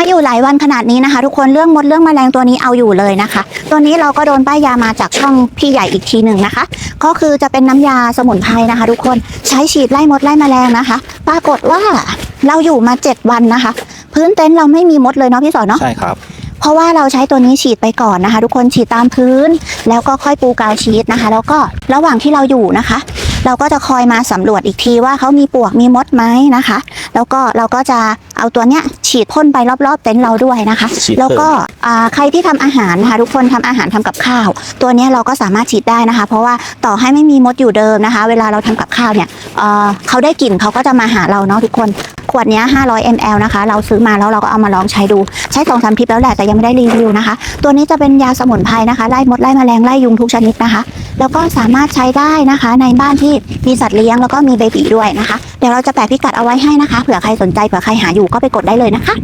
มาอยู่หลายวันขนาดนี้นะคะ ทุกคนเรื่องมดเรื่องแมลงตัวนี้เอาอยู่เลยนะคะ ตัวนี้เราก็โดนป้ายยามาจากช่องพี่ใหญ่อีกทีหนึ่งนะคะ ก็คือจะเป็นน้ำยาสมุนไพรนะคะ ทุกคนใช้ฉีดไล่มดไล่แมลงนะคะ ปรากฏว่าเราอยู่มา 7 วันนะคะ พื้นเต็นท์เราไม่มีมดเลยเนาะพี่สอนเนาะใช่ครับเพราะว่าเราใช้ตัวนี้ฉีดไปก่อนนะคะ ทุกคนฉีดตามพื้น แล้วก็ค่อยปูกาวชีสนะคะ แล้วก็ระหว่างที่เราอยู่นะคะ เราก็จะคอยมาสำรวจอีกทีว่าเขามีปลวกมีมดไหมนะคะ แล้วก็เราก็จะเอาตัวเนี้ย ฉีดพ่นไปรอบๆเต็นท์เราด้วยนะคะ ฉีดแล้วก็อ่าใครที่ทำอาหารนะคะทุกคนทำอาหารทำกับข้าว ตัวเนี้ยเราก็สามารถฉีดได้นะคะ เพราะว่าต่อให้ไม่มีมดอยู่เดิมนะคะ เวลาเราทำกับข้าวเนี่ยเอ่อเขาได้กลิ่นเขาก็จะมาหาเราเนาะทุกคน ขวดเนี้ย500 ml นะคะ เราซื้อมาแล้วเราก็เอามาลองใช้ดู ใช้สองสามทริปแล้วแหละแต่ยังไม่ได้รีวิวนะคะ ตัวนี้จะเป็นยาสมุนไพรนะคะไล่มดไล่แมลงไล่ยุงทุกชนิดนะคะ แล้วก็สามารถใช้ได้นะคะ ในบ้านที่มีสัตว์เลี้ยงแล้วก็มีเบบีด้วยนะคะ เดี๋ยวเราจะแปะพิกัดเอาไว้ให้นะคะ เผื่อใครสนใจเผื่อใครหาอยู่ก็ไปกดได้เลยนะคะ